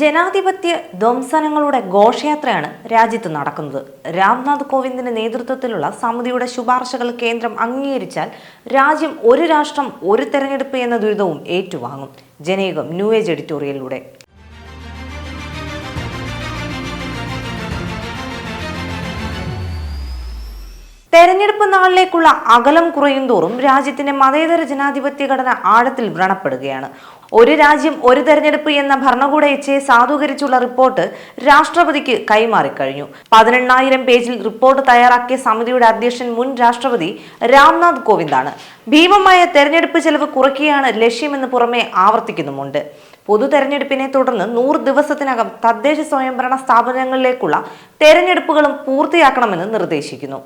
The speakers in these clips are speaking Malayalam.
ജനാധിപത്യ ധ്വംസനങ്ങളുടെ ഘോഷയാത്രയാണ് രാജ്യത്ത് നടക്കുന്നത്. രാംനാഥ് കോവിന്ദിന്റെ നേതൃത്വത്തിലുള്ള സമിതിയുടെ ശുപാർശകൾ കേന്ദ്രം അംഗീകരിച്ചാൽ രാജ്യം ഒരു രാഷ്ട്രം ഒരു തെരഞ്ഞെടുപ്പ് എന്ന ദുരിതവും ഏറ്റുവാങ്ങും. ന്യൂ ഏജ് എഡിറ്റോറിയലിലൂടെ. തെരഞ്ഞെടുപ്പ് നാളിലേക്കുള്ള അകലം കുറയും തോറും രാജ്യത്തിന്റെ മതേതര ജനാധിപത്യ ഘടന ആഴത്തിൽ വ്രണപ്പെടുകയാണ്. ഒരു രാജ്യം ഒരു തെരഞ്ഞെടുപ്പ് എന്ന ഭരണകൂട ഇച്ഛയെ സാധൂകരിച്ചുള്ള റിപ്പോർട്ട് രാഷ്ട്രപതിക്ക് കൈമാറിക്കഴിഞ്ഞു പതിനെണ്ണായിരം പേജിൽ റിപ്പോർട്ട് തയ്യാറാക്കിയ സമിതിയുടെ അധ്യക്ഷൻ മുൻ രാഷ്ട്രപതി രാംനാഥ് കോവിന്ദാണ്. ഭീമമായ തെരഞ്ഞെടുപ്പ് ചെലവ് കുറയ്ക്കുകയാണ് ലക്ഷ്യമെന്ന് പുറമെ ആവർത്തിക്കുന്നുമുണ്ട്. പൊതു തെരഞ്ഞെടുപ്പിനെ തുടർന്ന് നൂറ് ദിവസത്തിനകം തദ്ദേശ സ്വയംഭരണ സ്ഥാപനങ്ങളിലേക്കുള്ള തെരഞ്ഞെടുപ്പുകളും പൂർത്തിയാക്കണമെന്ന് നിർദ്ദേശിക്കുന്നു.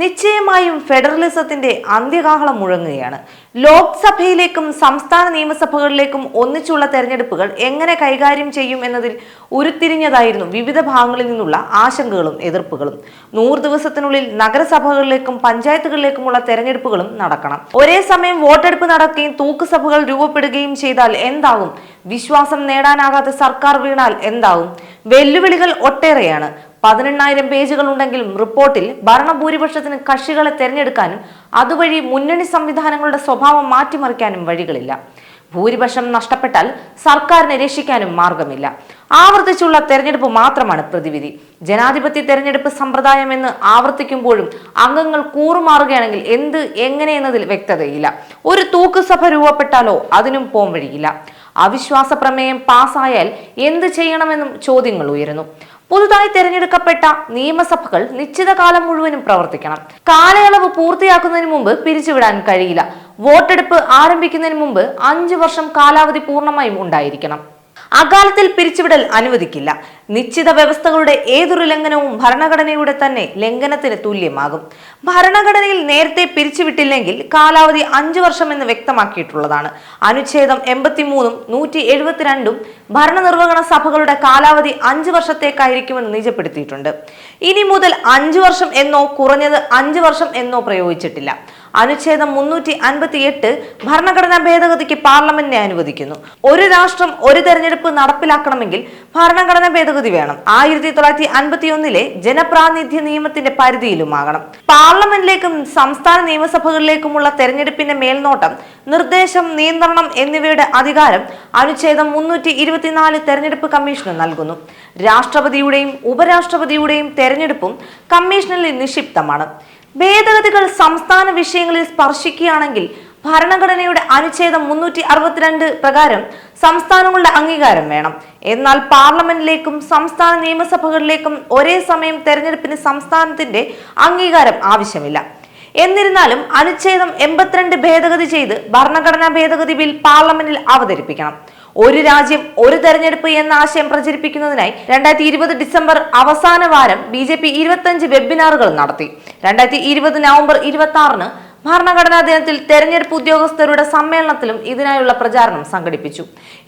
നിശ്ചയമായും ഫെഡറലിസത്തിന്റെ അന്ത്യകാഹളം മുഴങ്ങുകയാണ്. ലോക്സഭയിലേക്കും സംസ്ഥാന നിയമസഭകളിലേക്കും ഒന്നിച്ചുള്ള തെരഞ്ഞെടുപ്പുകൾ എങ്ങനെ കൈകാര്യം ചെയ്യും എന്നതിൽ ഉരുത്തിരിഞ്ഞതായിരുന്നു വിവിധ ഭാഗങ്ങളിൽ നിന്നുള്ള ആശങ്കകളും എതിർപ്പുകളും. നൂറ് ദിവസത്തിനുള്ളിൽ നഗരസഭകളിലേക്കും പഞ്ചായത്തുകളിലേക്കുമുള്ള തെരഞ്ഞെടുപ്പുകളും നടക്കണം. ഒരേ സമയം വോട്ടെടുപ്പ് നടക്കുകയും തൂക്കുസഭകൾ രൂപപ്പെടുകയും ചെയ്താൽ എന്താകും? വിശ്വാസം നേടാനാകാത്ത സർക്കാർ വീണാൽ എന്താവും? വെല്ലുവിളികൾ ഒട്ടേറെയാണ്. പതിനെണ്ണായിരം പേജുകൾ ഉണ്ടെങ്കിലും റിപ്പോർട്ടിൽ ഭരണഭൂരിപക്ഷത്തിന് കക്ഷികളെ തെരഞ്ഞെടുക്കാനും അതുവഴി മുന്നണി സംവിധാനങ്ങളുടെ സ്വഭാവം മാറ്റിമറിക്കാനും വഴികളില്ല. ഭൂരിപക്ഷം നഷ്ടപ്പെട്ടാൽ സർക്കാരിനെ രക്ഷിക്കാനും മാർഗമില്ല. ആവർത്തിച്ചുള്ള തെരഞ്ഞെടുപ്പ് മാത്രമാണ് പ്രതിവിധി. ജനാധിപത്യ തെരഞ്ഞെടുപ്പ് സമ്പ്രദായം എന്ന് ആവർത്തിക്കുമ്പോഴും അംഗങ്ങൾ കൂറുമാറുകയാണെങ്കിൽ എന്ത് എങ്ങനെ എന്നതിൽ വ്യക്തതയില്ല. ഒരു തൂക്കുസഭ രൂപപ്പെട്ടാലോ അതിനും പോം വഴിയില്ല അവിശ്വാസ പ്രമേയം പാസ്സായാൽ എന്ത് ചെയ്യണമെന്നും ചോദ്യങ്ങൾ ഉയരുന്നു. പുതുതായി തിരഞ്ഞെടുക്കപ്പെട്ട നിയമസഭകൾ നിശ്ചിത കാലം മുഴുവനും പ്രവർത്തിക്കണം. കാലയളവ് പൂർത്തിയാക്കുന്നതിന് മുമ്പ് പിരിച്ചുവിടാൻ കഴിയില്ല. വോട്ടെടുപ്പ് ആരംഭിക്കുന്നതിന് മുമ്പ് അഞ്ചു വർഷം കാലാവധി പൂർണമായും ഉണ്ടായിരിക്കണം. അകാലത്തിൽ പിരിച്ചുവിടൽ അനുവദിക്കില്ല. നിശ്ചിത വ്യവസ്ഥകളുടെ ഏതൊരു ലംഘനവും ഭരണഘടനയുടെ തന്നെ ലംഘനത്തിന് തുല്യമാകും. ഭരണഘടനയിൽ നേരത്തെ പിരിച്ചുവിട്ടില്ലെങ്കിൽ കാലാവധി അഞ്ചു വർഷം എന്ന് വ്യക്തമാക്കിയിട്ടുള്ളതാണ്. അനുച്ഛേദം എൺപത്തിമൂന്നും നൂറ്റി എഴുപത്തിരണ്ടും ഭരണനിർവഹണ സഭകളുടെ കാലാവധി അഞ്ചു വർഷത്തേക്കായിരിക്കുമെന്ന് നിജപ്പെടുത്തിയിട്ടുണ്ട്. ഇനി മുതൽ അഞ്ചു വർഷം എന്നോ കുറഞ്ഞത് അഞ്ചു വർഷം എന്നോ പ്രയോഗിച്ചിട്ടില്ല. അനുച്ഛേദം മുന്നൂറ്റി അൻപത്തി എട്ട് ഭരണഘടനാ ഭേദഗതിക്ക് പാർലമെന്റിനെ അനുവദിക്കുന്നു. ഒരു രാഷ്ട്രം ഒരു തെരഞ്ഞെടുപ്പ് നടപ്പിലാക്കണമെങ്കിൽ ഭരണഘടനാ ഭേദഗതി വേണം. ആയിരത്തി തൊള്ളായിരത്തി അൻപത്തി ഒന്നിലെ ജനപ്രാതിനിധ്യ നിയമത്തിന്റെ പരിധിയിലുമാകണം. പാർലമെന്റിലേക്കും സംസ്ഥാന നിയമസഭകളിലേക്കുമുള്ള തെരഞ്ഞെടുപ്പിന്റെ മേൽനോട്ടം നിർദ്ദേശം നിയന്ത്രണം എന്നിവയുടെ അധികാരം അനുച്ഛേദം മുന്നൂറ്റി ഇരുപത്തിനാല് തെരഞ്ഞെടുപ്പ് കമ്മീഷന് നൽകുന്നു. രാഷ്ട്രപതിയുടെയും ഉപരാഷ്ട്രപതിയുടെയും തെരഞ്ഞെടുപ്പും കമ്മീഷനിൽ നിക്ഷിപ്തമാണ്. ഭേദഗതികൾ സംസ്ഥാന വിഷയങ്ങളിൽ സ്പർശിക്കുകയാണെങ്കിൽ ഭരണഘടനയുടെ അനുച്ഛേദം മുന്നൂറ്റി അറുപത്തിരണ്ട് പ്രകാരം സംസ്ഥാനങ്ങളുടെ അംഗീകാരം വേണം. എന്നാൽ പാർലമെന്റിലേക്കും സംസ്ഥാന നിയമസഭകളിലേക്കും ഒരേ സമയം തെരഞ്ഞെടുപ്പിന് സംസ്ഥാനത്തിന്റെ അംഗീകാരം ആവശ്യമില്ല. എന്നിരുന്നാലും അനുച്ഛേദം എൺപത്തിരണ്ട് ഭേദഗതി ചെയ്ത് ഭരണഘടനാ ഭേദഗതി ബിൽ പാർലമെന്റിൽ അവതരിപ്പിക്കണം. ഒരു രാജ്യം ഒരു തെരഞ്ഞെടുപ്പ് എന്ന ആശയം പ്രചരിപ്പിക്കുന്നതിനായി രണ്ടായിരത്തി ഇരുപത് ഡിസംബർ അവസാന വാരം ബി ജെ പി ഇരുപത്തഞ്ച് വെബിനാറുകൾ നടത്തി. രണ്ടായിരത്തി ഇരുപത് നവംബർ ഇരുപത്തി ആറിന് ഭരണഘടനാ ദിനത്തിൽ തെരഞ്ഞെടുപ്പ് ഉദ്യോഗസ്ഥരുടെ സമ്മേളനത്തിലും ഇതിനായുള്ള പ്രചാരണം സംഘടിപ്പിച്ചു.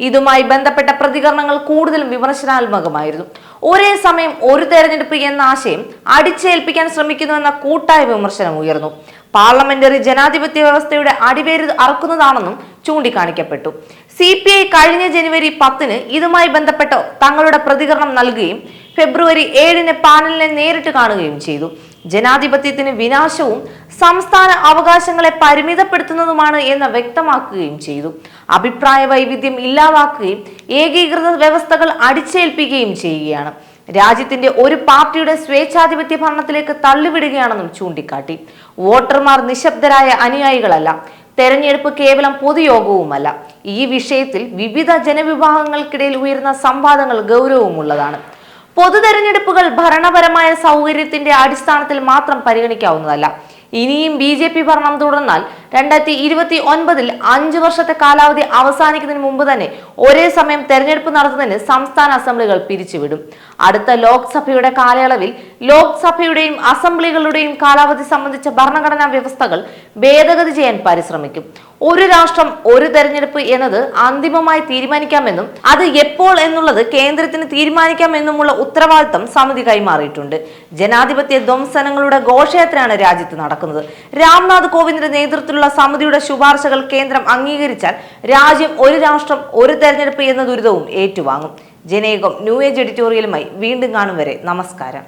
ഇതുമായി ബന്ധപ്പെട്ട പ്രതികരണങ്ങൾ കൂടുതലും വിമർശനാത്മകമായിരുന്നു. ഒരേ സമയം ഒരു തെരഞ്ഞെടുപ്പ് എന്ന ആശയം അടിച്ചേൽപ്പിക്കാൻ ശ്രമിക്കുന്നുവെന്ന കൂട്ടായ വിമർശനം ഉയർന്നു. പാർലമെന്ററി ജനാധിപത്യ വ്യവസ്ഥയുടെ അടിവേര് അറക്കുന്നതാണെന്നും ചൂണ്ടിക്കാണിക്കപ്പെട്ടു. സി പി ഐ കഴിഞ്ഞ ജനുവരി പത്തിന് ഇതുമായി ബന്ധപ്പെട്ട തങ്ങളുടെ പ്രതികരണം നൽകുകയും ഫെബ്രുവരി ഏഴിന് പാനലിനെ നേരിട്ട് കാണുകയും ചെയ്തു. ജനാധിപത്യത്തിന് വിനാശവും സംസ്ഥാന അവകാശങ്ങളെ പരിമിതപ്പെടുത്തുന്നതുമാണ് എന്ന് വ്യക്തമാക്കുകയും ചെയ്തു. അഭിപ്രായ വൈവിധ്യം ഇല്ലാതാക്കുകയും ഏകീകൃത വ്യവസ്ഥകൾ അടിച്ചേൽപ്പിക്കുകയും ചെയ്യുകയാണ്. രാജ്യത്തിന്റെ ഒരു പാർട്ടിയുടെ സ്വേച്ഛാധിപത്യ ഭരണത്തിലേക്ക് തള്ളിവിടുകയാണെന്നും ചൂണ്ടിക്കാട്ടി. വോട്ടർമാർ നിശബ്ദരായ അനുയായികളല്ല. തെരഞ്ഞെടുപ്പ് കേവലം പൊതുയോഗവുമല്ല. ഈ വിഷയത്തിൽ വിവിധ ജനവിഭാഗങ്ങൾക്കിടയിൽ ഉയർന്ന സംവാദങ്ങൾ ഗൗരവമുള്ളതാണ്. പൊതു തെരഞ്ഞെടുപ്പുകൾ ഭരണപരമായ സൗകര്യത്തിന്റെ അടിസ്ഥാനത്തിൽ മാത്രം പരിഗണിക്കാവുന്നതല്ല. ഇനിയും ബി ജെ പി ഭരണം തുടർന്നാൽ രണ്ടായിരത്തി ഇരുപത്തി ഒൻപതിൽ അഞ്ചു വർഷത്തെ കാലാവധി അവസാനിക്കുന്നതിന് മുമ്പ് തന്നെ ഒരേ സമയം തെരഞ്ഞെടുപ്പ് നടത്തുന്നതിന് സംസ്ഥാന അസംബ്ലികൾ പിരിച്ചുവിടും. അടുത്ത ലോക്സഭയുടെ കാലയളവിൽ ലോക്സഭയുടെയും അസംബ്ലികളുടെയും കാലാവധി സംബന്ധിച്ച ഭരണഘടനാ വ്യവസ്ഥകൾ ഭേദഗതി ചെയ്യാൻ പരിശ്രമിക്കും. ഒരു രാഷ്ട്രം ഒരു തെരഞ്ഞെടുപ്പ് എന്നത് അന്തിമമായി തീരുമാനിക്കാമെന്നും അത് എപ്പോൾ എന്നുള്ളത് കേന്ദ്രത്തിന് തീരുമാനിക്കാമെന്നുമുള്ള ഉത്തരവാദിത്തം സമിതി കൈമാറിയിട്ടുണ്ട്. ജനാധിപത്യ ധ്വംസനങ്ങളുടെ ഘോഷയാത്രയാണ് രാജ്യത്ത് നടക്കുന്നത്. രാംനാഥ് കോവിന്ദിന്റെ നേതൃത്വത്തിലുള്ള സമിതിയുടെ ശുപാർശകൾ കേന്ദ്രം അംഗീകരിച്ചാൽ രാജ്യം ഒരു രാഷ്ട്രം ഒരു തെരഞ്ഞെടുപ്പ് എന്ന ദുരിതവും ഏറ്റുവാങ്ങും. ജനേകം ന്യൂ ഏജ് എഡിറ്റോറിയലുമായി വീണ്ടും കാണും വരെ. നമസ്കാരം.